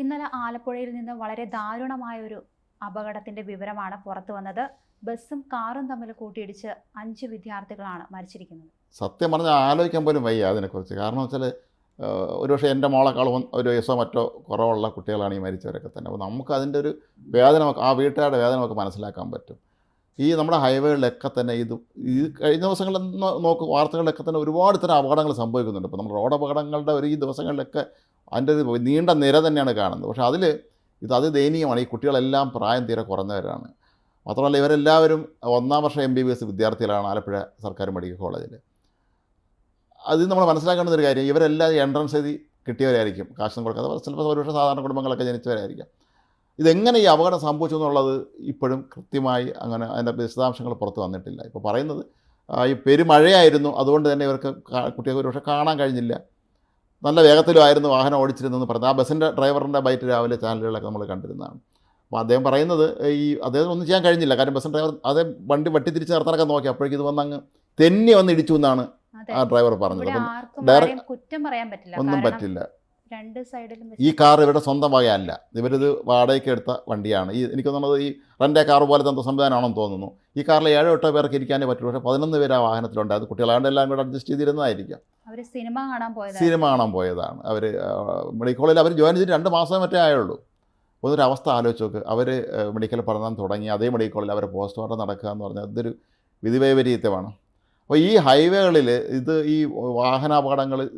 ഇന്നലെ ആലപ്പുഴയിൽ നിന്ന് വളരെ ദാരുണമായ ഒരു അപകടത്തിന്റെ വിവരമാണ് പുറത്തു വന്നത്. ബസ്സും കാറും തമ്മിൽ കൂട്ടിയിടിച്ച് അഞ്ച് വിദ്യാർത്ഥികളാണ് മരിച്ചിരിക്കുന്നത്. സത്യം പറഞ്ഞാൽ ആലോചിക്കാൻ പോലും വയ്യ അതിനെക്കുറിച്ച്. കാരണം വെച്ചാൽ ഒരുപക്ഷെ എന്റെ മോളെക്കാളും ഒരു വയസ്സോ മറ്റോ കുറവുള്ള കുട്ടികളാണ് ഈ മരിച്ചവരൊക്കെ തന്നെ. അപ്പോൾ നമുക്ക് അതിന്റെ ഒരു വേദന ആ വീട്ടുകാരുടെ വേദന നമുക്ക് മനസ്സിലാക്കാൻ പറ്റും. ഈ നമ്മുടെ ഹൈവേകളിലൊക്കെ തന്നെ ഇത് ഈ കഴിഞ്ഞ ദിവസങ്ങളിൽ നോക്ക് വാർത്തകളിലൊക്കെ തന്നെ ഒരുപാട് ഇത്തരം അപകടങ്ങൾ സംഭവിക്കുന്നുണ്ട്. ഇപ്പോൾ നമ്മുടെ റോഡ് അപകടങ്ങളുടെ ഒരു ഈ ദിവസങ്ങളിലൊക്കെ അതിന്റെ ഒരു നീണ്ട നിര തന്നെയാണ് കാണുന്നത്. പക്ഷേ അതിൽ ഇത് അത് ദയനീയമാണ് ഈ കുട്ടികളെല്ലാം പ്രായം തീരെ കുറഞ്ഞവരാണ്. മാത്രമല്ല ഇവരെല്ലാവരും ഒന്നാം വർഷം എം ബി ബി എസ് വിദ്യാർത്ഥികളാണ് ആലപ്പുഴ സർക്കാർ മെഡിക്കൽ കോളേജിൽ. അത് നമ്മൾ മനസ്സിലാക്കേണ്ട ഒരു കാര്യം ഇവരെല്ലാം എൻട്രൻസ് എഴുതി കിട്ടിയവരായിരിക്കും. കാശൊന്നും കൊടുക്കാതെ ചിലപ്പോൾ ഒരുപക്ഷെ സാധാരണ കുടുംബങ്ങളൊക്കെ ജനിച്ചവരായിരിക്കും. ഇതെങ്ങനെ ഈ അപകടം സംഭവിച്ചു എന്നുള്ളത് ഇപ്പോഴും കൃത്യമായി അങ്ങനെ അതിന്റെ വിശദാംശങ്ങൾ പുറത്ത് വന്നിട്ടില്ല. ഇപ്പോൾ പറയുന്നത് ഈ പെരുമഴയായിരുന്നു. അതുകൊണ്ട് തന്നെ ഇവർക്ക് കുട്ടികൾക്ക് ഒരുപക്ഷെ കാണാൻ കഴിഞ്ഞില്ല. നല്ല വേഗത്തിലുമായിരുന്നു വാഹനം ഓടിച്ചിരുന്നെന്ന് പറഞ്ഞു ആ ബസ്സിന്റെ ഡ്രൈവറിന്റെ ബൈറ്റ് രാവിലെ ചാനലുകളൊക്കെ നമ്മൾ കണ്ടിരുന്നതാണ്. അപ്പോൾ അദ്ദേഹം പറയുന്നത് ഈ അദ്ദേഹം ഒന്നും ചെയ്യാൻ കഴിഞ്ഞില്ല. കാരണം ബസ് ഡ്രൈവർ അതേ വണ്ടി വട്ടി തിരിച്ച് നിർത്താനൊക്കെ നോക്കി. അപ്പോഴേക്കും ഇത് വന്നങ്ങ് തെന്നി വന്ന് ഇടിച്ചു എന്നാണ് ആ ഡ്രൈവർ പറഞ്ഞത്. അപ്പം ആർക്കും കുറ്റം പറയാൻ പറ്റില്ല. ഒന്നും പറ്റില്ല. രണ്ട് സൈഡിലും ഈ കാർ ഇവരുടെ സ്വന്തം വകയല്ല. ഇവരിത് വാടകയ്ക്ക് എടുത്ത വണ്ടിയാണ്. ഈ എനിക്ക് തോന്നുന്നത് ഈ റെന്റെ കാർ പോലെ തന്നെ സംവിധാനമാണെന്ന് തോന്നുന്നു. ഈ കാറിൽ ഏഴോ എട്ടോ പേർക്ക് ഇരിക്കാനേ പറ്റുള്ളൂ. പക്ഷേ പതിനൊന്ന് പേര് ആ വാഹനത്തിലുണ്ട്. അത് കുട്ടികളാണ്ട് എല്ലാം കൂടെ അഡ്ജസ്റ്റ് ചെയ്തിരുന്നതായിരിക്കാം. അവർ സിനിമ കാണാൻ പോയത് സിനിമ കാണാൻ പോയതാണ്. അവർ മെഡിക്കൽ കോളേജിൽ അവർ ജോയിൻ ചെയ്തിട്ട് രണ്ട് മാസം മറ്റേ ആയുള്ളൂ. ഒന്നൊരു അവസ്ഥ ആലോചിച്ച് നോക്ക്. അവർ മെഡിക്കൽ പഠനം തുടങ്ങി. അതേ മെഡിക്കൽ കോളേജിൽ അവരെ പോസ്റ്റ്മോർട്ടം നടക്കുക എന്ന് പറഞ്ഞാൽ അതൊരു വിധിവൈപരീത്യമാണ്. അപ്പോൾ ഈ ഹൈവേകളിൽ ഇത് ഈ വാഹനാപകടങ്ങൾ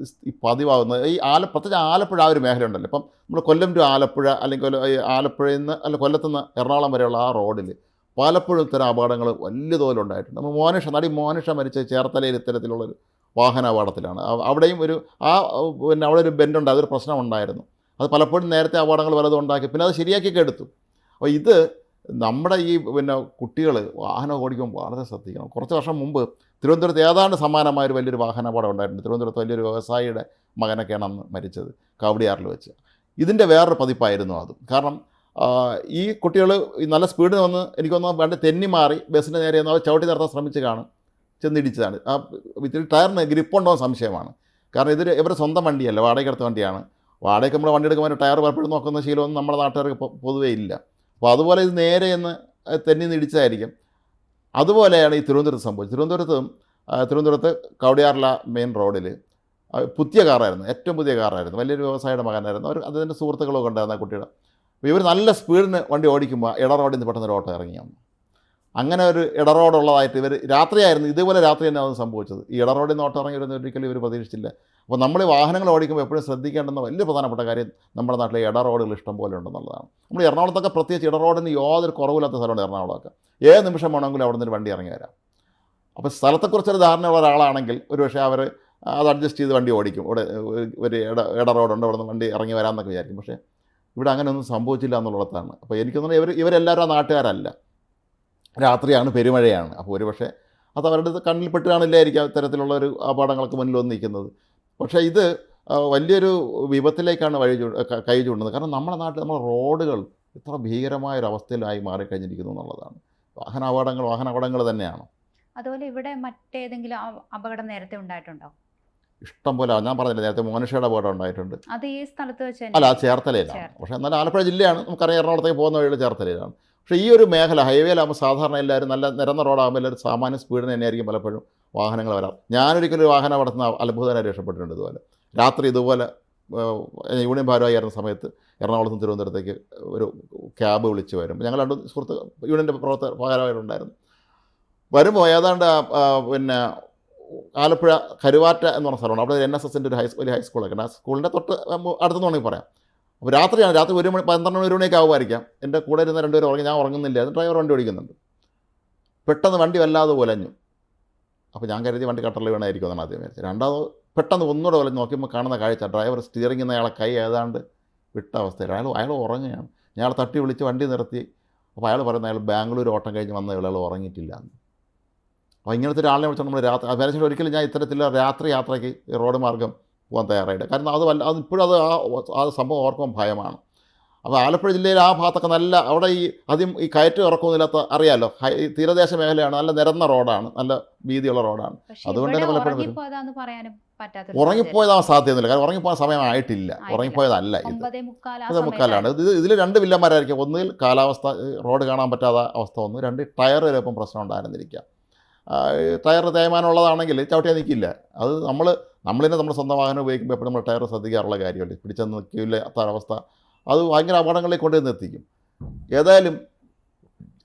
പതിവാകുന്നത് ഈ ആല പ്രത്യേകിച്ച് ആലപ്പുഴ ആ ഒരു മേഖല ഉണ്ടല്ലോ ഇപ്പം നമ്മൾ കൊല്ലം ടു ആലപ്പുഴ അല്ലെങ്കിൽ ആലപ്പുഴയിൽ നിന്ന് അല്ല കൊല്ലത്തു നിന്ന് എറണാകുളം വരെയുള്ള ആ റോഡിൽ പലപ്പോഴും ഇത്തരം അപകടങ്ങൾ വലിയ തോതിലുണ്ടായിട്ടുണ്ട് നമ്മൾ മോനിഷ നടി മോനിഷ മരിച്ച ചേർത്തലയിൽ ഇത്തരത്തിലുള്ളൊരു വാഹനാപകടത്തിലാണ്. അവ- അവിടെയും ഒരു ആ പിന്നെ അവിടെ ഒരു ബെൻഡുണ്ട് അതൊരു പ്രശ്നമുണ്ടായിരുന്നു അത് പലപ്പോഴും നേരത്തെ അപകടങ്ങൾ പലതും ഉണ്ടാക്കി പിന്നെ അത് ശരിയാക്കിയൊക്കെ എടുത്തു. അപ്പോൾ ഇത് നമ്മുടെ ഈ പിന്നെ കുട്ടികൾ വാഹനം ഓടിക്കുമ്പോൾ വളരെ ശ്രദ്ധിക്കണം. കുറച്ച് വർഷം മുമ്പ് തിരുവനന്തപുരത്ത് ഏതാണ്ട് സമാനമായ ഒരു വലിയൊരു വാഹനാപകടം ഉണ്ടായിട്ടുണ്ട്. തിരുവനന്തപുരത്ത് വലിയൊരു വ്യവസായിയുടെ മകനൊക്കെയാണ് അന്ന് മരിച്ചത് കാവടിയാറിൽ വെച്ച്. ഇതിന്റെ വേറൊരു പതിപ്പായിരുന്നു അത്. കാരണം ഈ കുട്ടികൾ നല്ല സ്പീഡിൽ വന്ന് എനിക്കൊന്ന് വേണ്ട തെന്നി മാറി ബസ്സിന്റെ നേരെ അവർ ചവിട്ടി നിർത്താൻ ശ്രമിച്ച് കാണും ചെന്നിടിച്ചതാണ്. ആ ഇത്തിരി ടയറിന് ഗ്രിപ്പുണ്ടോ സംശയമാണ്. കാരണം ഇതൊരു ഇവരുടെ സ്വന്തം വണ്ടിയല്ല വാടകയ്ക്കെടുത്ത വണ്ടിയാണ്. വാടകയ്ക്ക് നമ്മൾ വണ്ടി എടുക്കുമ്പോൾ ടയർ പലപ്പോഴും നോക്കുന്ന ശീലമൊന്നും നമ്മുടെ നാട്ടുകാർക്ക് പൊതുവേ ഇല്ല. അപ്പോൾ അതുപോലെ ഇത് നേരെ എന്ന് തെന്നി ഇടിച്ചതായിരിക്കും. അതുപോലെയാണ് ഈ തിരുവനന്തപുരത്ത് സംഭവിച്ചത്. തിരുവനന്തപുരത്ത് തിരുവനന്തപുരത്ത് കവടിയാറില മെയിൻ റോഡിൽ പുതിയ കാറായിരുന്നു. ഏറ്റവും പുതിയ കാറായിരുന്നു. വലിയൊരു വ്യവസായിയുടെ മകനായിരുന്നു. അവർ അതിന്റെ സുഹൃത്തുക്കളൊക്കെ ഉണ്ടായിരുന്ന കുട്ടിയുടെ. ഇവർ നല്ല സ്പീഡിന് വണ്ടി ഓടിക്കുമ്പോൾ ഇട റോഡിൽ നിന്ന് പെട്ടെന്ന് ഒരു ഓട്ടോ വന്നു അങ്ങനെ ഒരു ഇട റോഡുള്ളതായിട്ട് ഇവർ രാത്രിയായിരുന്നു. ഇതുപോലെ രാത്രി തന്നെ അതൊന്നും സംഭവിച്ചത്. ഈ ഇട റോഡിൽ നിന്ന് ഓട്ടോ ഇറങ്ങി വരുന്ന ഒരിക്കലും ഇവർ പ്രതീക്ഷിച്ചില്ല. അപ്പോൾ നമ്മൾ വാഹനങ്ങൾ ഓടിക്കുമ്പോൾ എപ്പോഴും ശ്രദ്ധിക്കേണ്ടുന്ന വലിയ പ്രധാനപ്പെട്ട കാര്യം നമ്മുടെ നാട്ടിലെ ഇട റോഡുകൾ ഇഷ്ടം പോലെ ഉണ്ടെന്നുള്ളതാണ്. നമ്മൾ എറണാകുളത്തൊക്കെ പ്രത്യേകിച്ച് ഇട റോഡിന് യാതൊരു കുറവില്ലാത്ത സ്ഥലമുണ്ട് എറണാകുളമൊക്കെ. ഏത് നിമിഷം വേണമെങ്കിലും അവിടെ നിന്ന് വണ്ടി ഇറങ്ങി വരാം. അപ്പോൾ സ്ഥലത്തെക്കുറിച്ചൊരു ധാരണയുള്ള ഒരാളാണെങ്കിൽ ഒരുപക്ഷെ അവർ അത് അഡ്ജസ്റ്റ് ചെയ്ത് വണ്ടി ഓടിക്കും. ഇവിടെ ഒരു- ഇട ഇട റോഡുണ്ട് അവിടെ നിന്ന് വണ്ടി ഇറങ്ങി വരാമെന്നൊക്കെ വിചാരിക്കും. പക്ഷേ ഇവിടെ അങ്ങനെയൊന്നും സംഭവിച്ചില്ല എന്നുള്ളതാണ്. അപ്പോൾ എനിക്ക് തോന്നുന്നത് ഇവർ ഇവരെല്ലാവരും ആ നാട്ടുകാരല്ല. രാത്രിയാണ് പെരുമഴയാണ്. അപ്പോൾ ഒരുപക്ഷെ അത് അവരുടെ കണ്ണിൽപ്പെട്ടുകാണില്ലായിരിക്കും കണ്ണിൽ പെട്ട് കാണില്ലായിരിക്കും ഇത്തരത്തിലുള്ള ഒരു അപകടങ്ങൾക്ക് മുന്നിൽ വന്ന് നിൽക്കുന്നത്. പക്ഷേ ഇത് വലിയൊരു വിപത്തിലേക്കാണ് വഴി ചൂ കൈ ചൂണ്ടുന്നത്. കാരണം നമ്മുടെ നാട്ടിൽ നമ്മുടെ റോഡുകൾ ഇത്ര ഭീകരമായ ഒരു അവസ്ഥയിലായി മാറിക്കഴിഞ്ഞിരിക്കുന്നു എന്നുള്ളതാണ്. വാഹന അപകടങ്ങൾ വാഹന അപകടങ്ങൾ തന്നെയാണ്. അതുപോലെ ഇവിടെ മറ്റേതെങ്കിലും അപകടം നേരത്തെ ഉണ്ടായിട്ടുണ്ടോ? ഇഷ്ടം പോലെ ഞാൻ പറഞ്ഞില്ല നേരത്തെ മോനഷയുടെ അപകടം ഉണ്ടായിട്ടുണ്ട്. അത് ഈ സ്ഥലത്ത് വെച്ച് അല്ല ചേർത്തലയിലാണ്. പക്ഷേ എന്നാലും ആലപ്പുഴ ജില്ലയാണ്. നമുക്കറിയാം എറണാകുളത്തേക്ക് പോകുന്ന വഴിയിൽ ചേർത്തലയിലാണ്. പക്ഷേ ഈ ഒരു മേഖല ഹൈവേയിലാകുമ്പോൾ സാധാരണ എല്ലാവരും നല്ല നിരന്ന റോഡാകുമ്പോൾ എല്ലാവരും സാമാന്യ സ്പീഡിന് തന്നെയായിരിക്കും പലപ്പോഴും വാഹനങ്ങൾ വരാം ഞാനൊരിക്കലും ഒരു വാഹനം നടത്തുന്ന അത്ഭുതമായി രക്ഷപ്പെട്ടിട്ടുണ്ട് ഇതുപോലെ. രാത്രി ഇതുപോലെ യൂണിയൻ ഭാരമായി ആയിരുന്ന സമയത്ത് എറണാകുളത്തും തിരുവനന്തപുരത്തേക്ക് ഒരു ക്യാബ് വിളിച്ച് വരും ഞങ്ങൾ രണ്ട് സുഹൃത്ത് യൂണിയന്റെ പ്രവർത്തക ഭാരവാഹികളുണ്ടായിരുന്നു. വരുമ്പോൾ ഏതാണ്ട് പിന്നെ ആലപ്പുഴ കരുവാറ്റ എന്ന് പറഞ്ഞ സ്ഥലമാണ് അവിടെ എൻ എസ് എസിന്റെ ഒരു ഹൈ വലിയ ഹൈസ്കൂളൊക്കെ ഉണ്ട്. ആ സ്കൂളിന്റെ തൊട്ട് അടുത്തെന്ന് വേണമെങ്കിൽ പറയാം. അപ്പോൾ രാത്രിയാണ്. രാത്രി ഒരു മണി പന്ത്രണ്ട് മണി ഒരു മണിയൊക്കെ ആകുമായിരിക്കാം എന്റെ കൂടെ ഇരുന്ന രണ്ടുപേരും ഉറങ്ങി ഞാൻ ഉറങ്ങുന്നില്ല. അത് ഡ്രൈവർ വണ്ടി ഓടിക്കുന്നുണ്ട്. പെട്ടെന്ന് വണ്ടി വല്ലാതെ ഒലഞ്ഞു. അപ്പോൾ ഞാൻ കരുതി വണ്ടി കട്ടറിൽ വീണായിരിക്കും എന്നാണ് ആദ്യം വിചാരിച്ചത് രണ്ടാമത് പെട്ടെന്ന് ഒന്നുകൂടെ ഒലഞ്ഞ് നോക്കിയപ്പോൾ കാണുന്ന കാഴ്ച. ഡ്രൈവർ സ്റ്റിയറിംഗ് നിന്ന് അയാളെ കൈ ഏതാണ്ട് വിട്ട അവസ്ഥയിൽ അയാൾ അയാൾ ഉറങ്ങുകയാണ്. ഞാൻ തട്ടി വിളിച്ച് വണ്ടി നിർത്തി. അപ്പോൾ അയാൾ പറയുന്നത് അയാൾ ബാംഗ്ലൂർ ഓട്ടം കഴിഞ്ഞ് വന്ന അയാൾ ഉറങ്ങിയിട്ടില്ല എന്ന്. അപ്പോൾ ഇങ്ങനത്തെ ഒരാളിനെ വിളിച്ചാൽ നമ്മൾ രാത്രി അപേക്ഷിച്ച് ഒരിക്കലും ഞാൻ ഇത്തരത്തിലുള്ള രാത്രി യാത്രയ്ക്ക് ഈ റോഡ് മാർഗം പോകാൻ തയ്യാറായിട്ട് കാരണം അത് വല്ല അത് ഇപ്പോഴും അത് ആ ആ സംഭവം ഓർക്കുമ്പോൾ ഭയമാണ്. അപ്പോൾ ആലപ്പുഴ ജില്ലയിൽ ആ ഭാഗത്തൊക്കെ നല്ല അവിടെ ഈ ആദ്യം ഈ കയറ്റം ഇറക്കമൊന്നുമില്ലാത്ത അറിയാലോ തീരദേശ മേഖലയാണ് നല്ല നിരന്ന റോഡാണ് നല്ല വീതിയുള്ള റോഡാണ്. അതുകൊണ്ട് തന്നെ പലപ്പോഴും വരും. പറയാനും പറ്റാത്തൊരു ഉറങ്ങിപ്പോയതാവാൻ സാധ്യതയില്ല കാരണം ഉറങ്ങിപ്പോകാൻ സമയമായിട്ടില്ല. ഉറങ്ങിപ്പോയതല്ല. ഇത്. ഒമ്പതേ ആ മുക്കാലാണ്. ഇത് ഇതിൽ രണ്ട് വില്ലന്മാരായിരിക്കും. ഒന്നിൽ കാലാവസ്ഥ റോഡ് കാണാൻ പറ്റാത്ത അവസ്ഥ ഒന്ന് രണ്ട് ടയർ ചിലപ്പം പ്രശ്നം ഉണ്ടായിരുന്നിരിക്കാം ആ, ടയർ തേയ്മാനമുള്ളതാണെങ്കിൽ ചവിട്ടിയാൽ നിൽക്കില്ല. അത് നമ്മൾ നമ്മളിനെ നമ്മുടെ സ്വന്തം വാഹനം ഉപയോഗിക്കുമ്പോൾ എപ്പോഴും നമ്മൾ ടയർ ശ്രദ്ധിക്കാറുള്ള കാര്യമല്ലേ? പിടിച്ചെന്ന് നിൽക്കില്ല അവസ്ഥ. അത് ഭയങ്കര അപകടങ്ങളിൽ കൊണ്ടുവന്ന് എത്തിക്കും. ഏതായാലും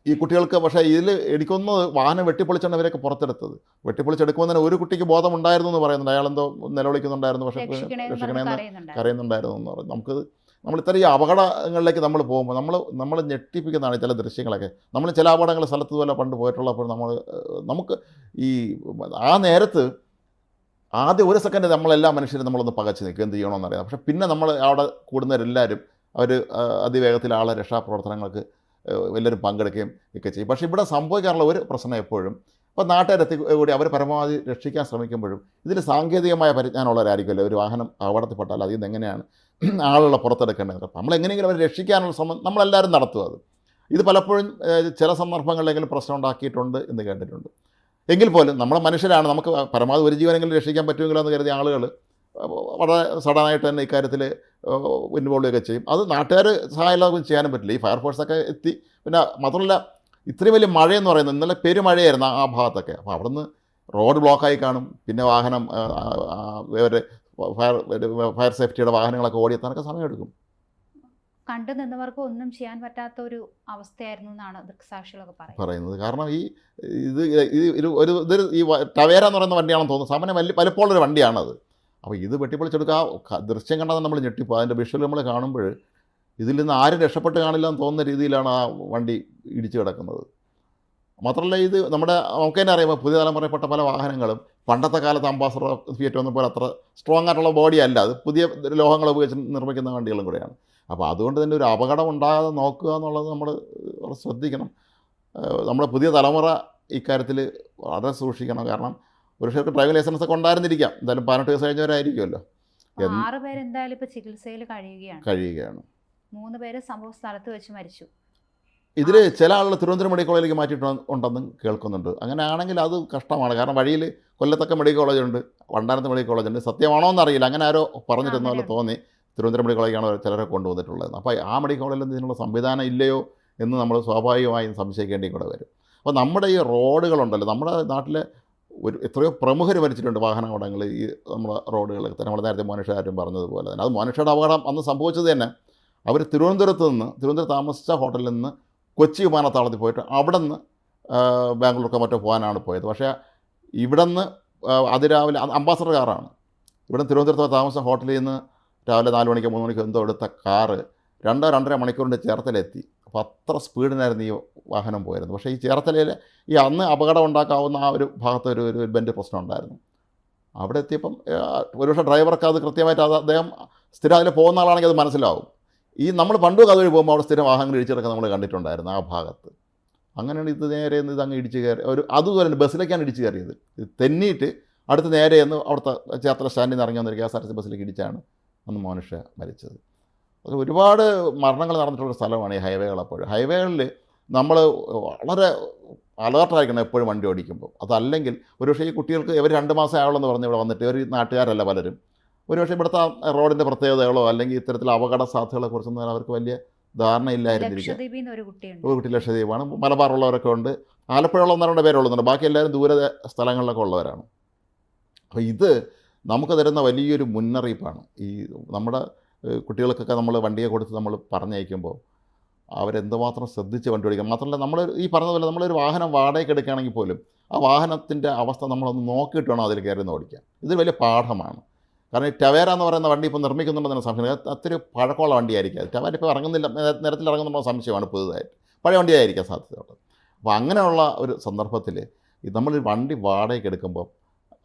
ഈ കുട്ടികൾക്ക് പക്ഷേ ഇതിൽ എനിക്കൊന്ന് വാഹനം വെട്ടിപ്പൊളിച്ചാണ് ഇവരൊക്കെ പുറത്തെടുത്തത്. വെട്ടിപ്പൊളിച്ചെടുക്കുമ്പോൾ തന്നെ ഒരു കുട്ടിക്ക് ബോധമുണ്ടായിരുന്നു എന്ന് പറയുന്നുണ്ട്. അയാളെന്തോ നിലവിളിക്കുന്നുണ്ടായിരുന്നു. പക്ഷേ രക്ഷിക്കണേന്ന്. കരയുന്നുണ്ടായിരുന്നു എന്ന് പറയും നമുക്ക് നമ്മൾ ഇത്രയും അപകടങ്ങളിലേക്ക് നമ്മൾ പോകുമ്പോൾ നമ്മൾ നമ്മൾ ഞെട്ടിപ്പിക്കുന്നതാണ് ചില ദൃശ്യങ്ങളൊക്കെ. നമ്മൾ ചില അപകടങ്ങൾ സ്ഥലത്ത് പോലെ പണ്ട് പോയിട്ടുള്ളപ്പോൾ നമ്മൾ നമുക്ക് ഈ ആ നേരത്ത് ആദ്യ ഒരു സെക്കൻഡ് നമ്മളെല്ലാ മനുഷ്യരും നമ്മളൊന്ന് പകച്ച് നിൽക്കും. എന്ത് ചെയ്യണമെന്നറിയാം പക്ഷേ പിന്നെ നമ്മൾ അവിടെ കൂടുന്നവരെല്ലാവരും അവർ അതിവേഗത്തിൽ ആളെ രക്ഷാപ്രവർത്തനങ്ങൾക്ക് എല്ലാവരും പങ്കെടുക്കുകയും ഒക്കെ ചെയ്യും. പക്ഷേ ഇവിടെ സംഭവിക്കാറുള്ള ഒരു പ്രശ്നം എപ്പോഴും ഇപ്പോൾ നാട്ടുകാരെത്തി കൂടി അവർ പരമാവധി രക്ഷിക്കാൻ ശ്രമിക്കുമ്പോഴും ഇതിൽ സാങ്കേതികമായ പരിജ്ഞാനമുള്ളവരായിരിക്കുമല്ലോ. ഒരു വാഹനം അപകടത്തിൽപ്പെട്ടാൽ അതിൽ നിന്ന് എങ്ങനെയാണ് ആളുകളെ പുറത്തെടുക്കേണ്ടത് അപ്പം നമ്മൾ എങ്ങനെയെങ്കിലും അവരെ രക്ഷിക്കാനുള്ള ശ്രമം നമ്മളെല്ലാവരും നടത്തും അത്. ഇത് പലപ്പോഴും ചില സന്ദർഭങ്ങളിലെങ്കിലും പ്രശ്നം ഉണ്ടാക്കിയിട്ടുണ്ട് എന്ന് കേട്ടിട്ടുണ്ട്. എങ്കിൽ പോലും നമ്മൾ മനുഷ്യരാണ് നമുക്ക് പരമാവധി ഒരു ജീവനെങ്കിലും രക്ഷിക്കാൻ പറ്റുമെങ്കിലോ എന്ന് കരുതിയ ആളുകൾ വളരെ സഡനായിട്ട് തന്നെ ഇക്കാര്യത്തിൽ ഇൻവോൾവ് ഒക്കെ ചെയ്യും. അത് നാട്ടുകാർ സഹായമില്ലാതെ ചെയ്യാനും പറ്റില്ല. ഈ ഫയർഫോഴ്സൊക്കെ എത്തി പിന്നെ മാത്രമല്ല ഇത്രയും വലിയ മഴയെന്ന് പറയുന്നത് ഇന്നലെ പെരുമഴയായിരുന്നു ആ- ഭാഗത്തൊക്കെ. അപ്പോൾ അവിടുന്ന് റോഡ് ബ്ലോക്കായി കാണും. പിന്നെ വാഹനം ഇവരുടെ ഫയർ ഫയർ സേഫ്റ്റിയുടെ വാഹനങ്ങളൊക്കെ ഓടിയെത്താനൊക്കെ സമയമെടുക്കും. കണ്ടു നിന്നവർക്ക് ഒന്നും ചെയ്യാൻ പറ്റാത്ത ഒരു അവസ്ഥയായിരുന്നു എന്നാണ് ദൃക്സാക്ഷികളൊക്കെ പറയുന്നത്. പറയുന്നത്. കാരണം ഈ ഇത് ഇത് ഒരു ഇതൊരു ഈ ടവേര എന്ന് പറയുന്ന വണ്ടിയാണെന്ന് തോന്നുന്നു. സാമാന്യം വലിയ ഒരു വണ്ടിയാണത്. അപ്പോൾ ഇത് വെട്ടിപ്പൊളിച്ചെടുക്കുക ദൃശ്യം കണ്ടാൽ നമ്മൾ ഞെട്ടിപ്പോൾ അതിന്റെ വിഷ്വൽ നമ്മൾ കാണുമ്പോൾ ഇതിൽ നിന്ന് ആരും രക്ഷപ്പെട്ട് കാണില്ല എന്ന് തോന്നുന്ന രീതിയിലാണ് ആ വണ്ടി ഇടിച്ചു കിടക്കുന്നത്. മാത്രമല്ല ഇത് നമ്മുടെ നമുക്ക് തന്നെ അറിയാം പുതിയ തലമുറയിൽപ്പെട്ട പല വാഹനങ്ങളും പണ്ടത്തെ കാലത്ത് അംബാസഡർ ഫിയറ്റ് ഒന്നും പോലെ അത്ര സ്ട്രോങ് ആയിട്ടുള്ള ബോഡി അല്ല. അത് പുതിയ ലോഹങ്ങൾ ഉപയോഗിച്ച് നിർമ്മിക്കുന്ന വണ്ടികളും കൂടെയാണ്. അപ്പോൾ അതുകൊണ്ട് തന്നെ ഒരു അപകടം ഉണ്ടാകാതെ നോക്കുക എന്നുള്ളത് നമ്മൾ ശ്രദ്ധിക്കണം. നമ്മുടെ പുതിയ തലമുറ ഇക്കാര്യത്തിൽ വളരെ സൂക്ഷിക്കണം. കാരണം ഒരു പുരുഷർക്ക് ഡ്രൈവിംഗ് ലൈസൻസ് ഒക്കെ ഉണ്ടായിരുന്നിരിക്കാം. എന്തായാലും പതിനെട്ട് വയസ്സ് കഴിഞ്ഞവരായിരിക്കുമല്ലോ. ആറ് പേരെന്തായാലും ഇപ്പോൾ ഇപ്പൊ ചികിത്സയിൽ കഴിയുകയാണ്. കഴിയുകയാണ്. മൂന്ന് പേര് സംഭവ സ്ഥലത്ത് വെച്ച് മരിച്ചു. ഇതിൽ ചില ആളുകൾ തിരുവനന്തപുരം മെഡിക്കൽ കോളേജിലേക്ക് മാറ്റിയിട്ടുണ്ട് ഉണ്ടെന്നും കേൾക്കുന്നുണ്ട്. അങ്ങനെ ആണെങ്കിൽ അത് കഷ്ടമാണ്. കാരണം വഴിയിൽ കൊല്ലത്തൊക്കെ മെഡിക്കൽ കോളേജ് ഉണ്ട് വണ്ടാനത്ത് മെഡിക്കൽ കോളേജ് ഉണ്ട്. സത്യമാണോ എന്നറിയില്ല. അങ്ങനെ ആരോ പറഞ്ഞിരുന്ന പോലെ തോന്നി തിരുവനന്തപുരം മെഡിക്കൽ കോളേജാണ് ചിലരെ കൊണ്ടുവന്നിട്ടുള്ളത് അപ്പോൾ ആ മെഡിക്കൽ കോളേജിൽ ഇതിനുള്ള സംവിധാനം ഇല്ലയോ എന്ന് നമ്മൾ സ്വാഭാവികമായും സംശയിക്കേണ്ടി കൂടെ വരും. അപ്പോൾ നമ്മുടെ ഈ റോഡുകളുണ്ടല്ലോ നമ്മുടെ നാട്ടിലെ ഒരു എത്രയോ പ്രമുഖർ മരിച്ചിട്ടുണ്ട് വാഹന അപകടങ്ങൾ ഈ നമ്മുടെ റോഡുകളൊക്കെ തന്നെ. നമ്മൾ നേരത്തെ മോനിഷാരും പറഞ്ഞതുപോലെ തന്നെ. അത് മോനിഷയുടെ അപകടം അന്ന് സംഭവിച്ചത് തന്നെ. അവർ തിരുവനന്തപുരത്ത് നിന്ന് തിരുവനന്തപുരത്ത് താമസിച്ച ഹോട്ടലിൽ നിന്ന് കൊച്ചി വിമാനത്താവളത്തിൽ പോയിട്ട് അവിടെ നിന്ന് ബാംഗ്ലൂർക്കോ മറ്റോ പോകാനാണ് പോയത്. പക്ഷേ ഇവിടെ നിന്ന് അതിരാവിലെ അംബാസഡർ കാറാണ്. ഇവിടെ തിരുവനന്തപുരത്ത് താമസം ഹോട്ടലിൽ നിന്ന് രാവിലെ നാല് മണിക്കോ മൂന്ന് മണിക്കോ എന്തോ എടുത്ത കാറ് രണ്ടോ രണ്ടര മണിക്കൂറിന്റെ ചേർത്തലെത്തി അപ്പോൾ അത്ര സ്പീഡിനായിരുന്നു ഈ വാഹനം പോയിരുന്നത്. പക്ഷേ ഈ ചേർത്തലയിൽ ഈ അന്ന് അപകടം ഉണ്ടാക്കാവുന്ന ആ ഒരു ഭാഗത്ത് ഒരു ഒരു ബെൻഡ് പ്രശ്നം ഉണ്ടായിരുന്നു. അവിടെ എത്തിയപ്പം ഒരുപക്ഷെ ഡ്രൈവർക്ക് അത് കൃത്യമായിട്ട് അത് അദ്ദേഹം സ്ഥിരം അതിൽ പോകുന്ന ആളാണെങ്കിൽ അത് മനസ്സിലാവും. ഈ നമ്മൾ പണ്ട് അതുവഴി പോകുമ്പോൾ അവിടെ സ്ഥിരം വാഹനങ്ങൾ ഇടിച്ചിടക്കാൻ നമ്മൾ കണ്ടിട്ടുണ്ടായിരുന്നു ആ ഭാഗത്ത്. അങ്ങനെയാണ് ഇത് നേരെ ഇത് അങ്ങ് ഇടിച്ച് കയറി ഒരു അതുപോലെ ബസ്സിലേക്കാണ് ഇടിച്ച് കയറിയത്. തെന്നിയിട്ട് അടുത്ത് നേരെ എന്ന് അവിടുത്തെ ചേർത്തല സ്റ്റാൻഡിൽ നിന്ന് ഇറങ്ങി വന്നിരിക്കുക K S R T C ബസ്സിലേക്ക് ഇടിച്ചാണ് അന്ന് മനുഷ്യ മരിച്ചത്. അത് ഒരുപാട് മരണങ്ങൾ നടന്നിട്ടുള്ള സ്ഥലമാണ് ഈ ഹൈവേകൾ അപ്പോൾ. ഹൈവേകളിൽ നമ്മൾ വളരെ അലേർട്ടായിരിക്കണം എപ്പോഴും വണ്ടി ഓടിക്കുമ്പോൾ. അതല്ലെങ്കിൽ ഒരുപക്ഷേ ഈ കുട്ടികൾക്ക് ഇവർ രണ്ട് മാസം ആവുള്ളൂ പറഞ്ഞ് ഇവിടെ വന്നിട്ട് ഇവർ നാട്ടുകാരല്ല പലരും. ഒരുപക്ഷെ ഇവിടുത്തെ റോഡിന്റെ റോഡിന്റെ പ്രത്യേകതകളോ അല്ലെങ്കിൽ ഇത്തരത്തിൽ അപകട സാധ്യതകളെ കുറിച്ചൊന്നും അവർക്ക് വലിയ ധാരണ ഇല്ലായിരുന്നിരിക്കും ഒരു കുട്ടി ലക്ഷദ്വീപാണ്. മലബാറുള്ളവരൊക്കെ ഉണ്ട്. ആലപ്പുഴയുള്ള ഒന്ന് രണ്ട് പേരുള്ളുന്നുണ്ട് ബാക്കി എല്ലാവരും ദൂര സ്ഥലങ്ങളിലൊക്കെ ഉള്ളവരാണ്. അപ്പോൾ ഇത് നമുക്ക് തരുന്ന വലിയൊരു മുന്നറിയിപ്പാണ്. ഈ നമ്മുടെ കുട്ടികൾക്കൊക്കെ നമ്മൾ വണ്ടിയെ കൊടുത്ത് നമ്മൾ പറഞ്ഞയക്കുമ്പോൾ അവരെന്തുമാത്രം ശ്രദ്ധിച്ച് വണ്ടി ഓടിക്കുക മാത്രമല്ല നമ്മൾ ഈ പറഞ്ഞതുപോലെ നമ്മളൊരു വാഹനം വാടകയ്ക്ക് എടുക്കുകയാണെങ്കിൽ പോലും ആ വാഹനത്തിന്റെ അവസ്ഥ നമ്മളൊന്ന് നോക്കിയിട്ട് വേണം അതിൽ കയറി ഓടിക്കാൻ. ഇത് വലിയ പാഠമാണ്. കാരണം ഈ ടവേര എന്ന് പറയുന്ന വണ്ടി ഇപ്പോൾ നിർമ്മിക്കുന്നുണ്ടെന്ന് സംശയം അത് അത്ര പഴക്കമുള്ള വണ്ടിയായിരിക്കും. അത് ടവേര ഇപ്പോൾ ഇറങ്ങുന്നില്ല നേരത്തിൽ ഇറങ്ങുന്നുള്ള സംശയമാണ് പുതുതായിട്ട്. പഴയ വണ്ടിയായിരിക്കാൻ സാധ്യതയുള്ളത്. അപ്പോൾ അങ്ങനെയുള്ള ഒരു സന്ദർഭത്തിൽ നമ്മൾ വണ്ടി വാടകയ്ക്ക് എടുക്കുമ്പോൾ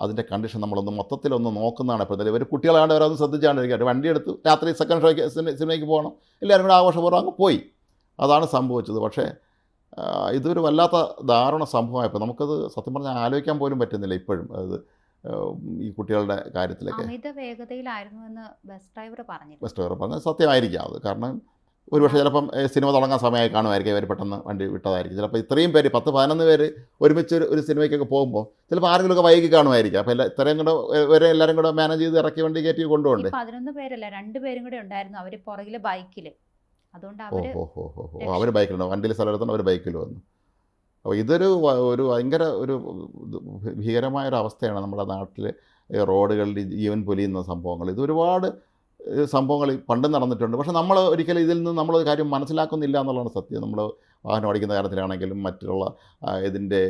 അതിന്റെ കണ്ടീഷൻ നമ്മളൊന്ന് മൊത്തത്തിലൊന്ന് നോക്കുന്നതാണ് ഇപ്പോൾ ഇവർ കുട്ടികളാണ്ട് അവരൊന്ന് ശ്രദ്ധിച്ചാണ്ടിരിക്കുക. വണ്ടി എടുത്ത് രാത്രി സെക്കൻഡ് ഷോയ്ക്ക് സിനിമയ്ക്ക് പോകണം. എല്ലാവരും കൂടെ ആഘോഷപൂർവം അങ്ങ് പോയി. അതാണ് സംഭവിച്ചത്. പക്ഷേ ഇതൊരു വല്ലാത്ത ദാരുണ സംഭവമായപ്പോൾ നമുക്കത് സത്യം പറഞ്ഞാൽ ആലോചിക്കാൻ പോലും പറ്റുന്നില്ല ഇപ്പോഴും. അത് ഈ കുട്ടികളുടെ കാര്യത്തിലൊക്കെ അമിത വേഗതയിലായിരുന്നു എന്ന് ബസ് ഡ്രൈവർ പറഞ്ഞു ബസ് ഡ്രൈവർ പറഞ്ഞത് സത്യമായിരിക്കാം അത് കാരണം ഒരുപക്ഷെ ചിലപ്പം സിനിമ തുടങ്ങാൻ സമയമായി കാണുമായിരിക്കും അവർ പെട്ടെന്ന് വണ്ടി വിട്ടതായിരിക്കും. ചിലപ്പോൾ ഇത്രയും പേര് പത്ത് പതിനൊന്ന് പേര് ഒരുമിച്ച് ഒരു- ഒരു സിനിമയ്ക്കൊക്കെ പോകുമ്പോൾ ചിലപ്പോൾ ആരെങ്കിലുമൊക്കെ വൈകി കാണുമായിരിക്കും. അപ്പോൾ എല്ലാ ഇത്രയും കൂടെ ഇവരെ എല്ലാവരും കൂടെ മാനേജ് ചെയ്ത് ഇറക്കി വണ്ടി കയറ്റി കൊണ്ടുപോകണ്ടേ? പതിനൊന്ന് പേരല്ല രണ്ട് പേരും കൂടെ ഉണ്ടായിരുന്നു. അവർ പുറകിൽ ബൈക്കിൽ അതുകൊണ്ട് ഓ അവർ ഹോ ഹോ ഹോ. അവർ ബൈക്കിലുണ്ടോ. വണ്ടിയിൽ സ്ഥലത്തുണ്ട് അവർ ബൈക്കിൽ വന്നു. അപ്പോൾ ഇതൊരു ഒരു ഭയങ്കര ഒരു ഭീകരമായ ഒരു അവസ്ഥയാണ് നമ്മുടെ നാട്ടിൽ റോഡുകളിൽ ജീവൻ പൊലിയുന്ന സംഭവങ്ങൾ. ഇത് ഒരുപാട് സംഭവങ്ങൾ പണ്ട് നടന്നിട്ടുണ്ട്. പക്ഷേ നമ്മൾ ഒരിക്കലും ഇതിൽ നിന്ന് നമ്മൾ കാര്യം മനസ്സിലാക്കുന്നില്ല എന്നുള്ളതാണ് സത്യം. നമ്മൾ വാഹനം ഓടിക്കുന്ന കാര്യത്തിലാണെങ്കിലും മറ്റുള്ള ഇതിന്റെ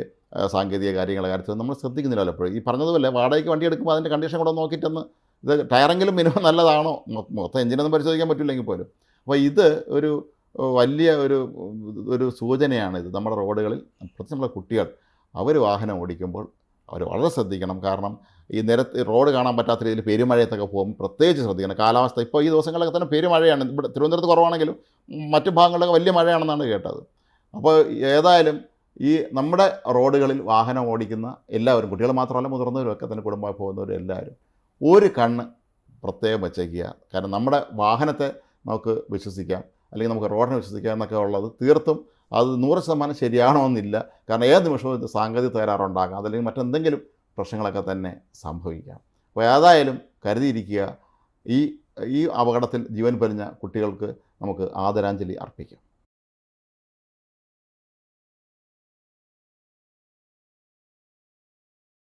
സാങ്കേതിക കാര്യങ്ങളെ കാര്യത്തിൽ നമ്മൾ ശ്രദ്ധിക്കുന്നില്ല പലപ്പോഴും. ഈ പറഞ്ഞതുപോലെ വാടകയ്ക്ക് വണ്ടി എടുക്കുമ്പോൾ അതിന്റെ കണ്ടീഷൻ കൂടെ നോക്കിയിട്ടൊന്ന് ഇത് ടയറെങ്കിലും മിനിമം നല്ലതാണോ? മൊത്തം എഞ്ചിനൊന്നും പരിശോധിക്കാൻ പറ്റില്ലെങ്കിൽ പോലും. അപ്പോൾ ഇത് ഒരു വലിയ ഒരു ഒരു സൂചനയാണ് ഇത് നമ്മുടെ റോഡുകളിൽ. പ്രത്യേകിച്ച് നമ്മുടെ കുട്ടികൾ അവർ വാഹനം ഓടിക്കുമ്പോൾ അവർ വളരെ ശ്രദ്ധിക്കണം. കാരണം ഈ നിരത്ത് റോഡ് കാണാൻ പറ്റാത്ത രീതിയിൽ പെരുമഴയത്തൊക്കെ പോകുമ്പോൾ പ്രത്യേകിച്ച് ശ്രദ്ധിക്കണം. കാലാവസ്ഥ ഇപ്പോൾ ഈ ദിവസങ്ങളിലൊക്കെ തന്നെ പെരുമഴയാണ്. ഇവിടെ തിരുവനന്തപുരത്ത് കുറവാണെങ്കിലും മറ്റു ഭാഗങ്ങളിലൊക്കെ വലിയ മഴയാണെന്നാണ് കേട്ടത്. അപ്പോൾ ഏതായാലും ഈ നമ്മുടെ റോഡുകളിൽ വാഹനം ഓടിക്കുന്ന എല്ലാവരും കുട്ടികൾ മാത്രമല്ല മുതിർന്നവരൊക്കെ തന്നെ കുടുംബമായി പോകുന്നവരും എല്ലാവരും ഒരു കണ്ണ് പ്രത്യേകം വച്ചേക്കുക. കാരണം നമ്മുടെ വാഹനത്തെ നമുക്ക് വിശ്വസിക്കാം. അല്ലെങ്കിൽ നമുക്ക് റോഡിനെ വിശ്വസിക്കാം എന്നൊക്കെ ഉള്ളത് തീർത്തും അത് നൂറ് ശതമാനം ശരിയാണോ എന്നില്ല കാരണം ഏത് നിമിഷവും ഇത് സാങ്കേതിക തകരാറുണ്ടാകാം. അതല്ലെങ്കിൽ മറ്റെന്തെങ്കിലും പ്രശ്നങ്ങളൊക്കെ തന്നെ സംഭവിക്കാം. അപ്പോൾ ഏതായാലും കരുതിയിരിക്കുക ഈ ഈ അപകടത്തിൽ ജീവൻ പൊലിഞ്ഞ കുട്ടികൾക്ക് നമുക്ക് ആദരാഞ്ജലി അർപ്പിക്കാം.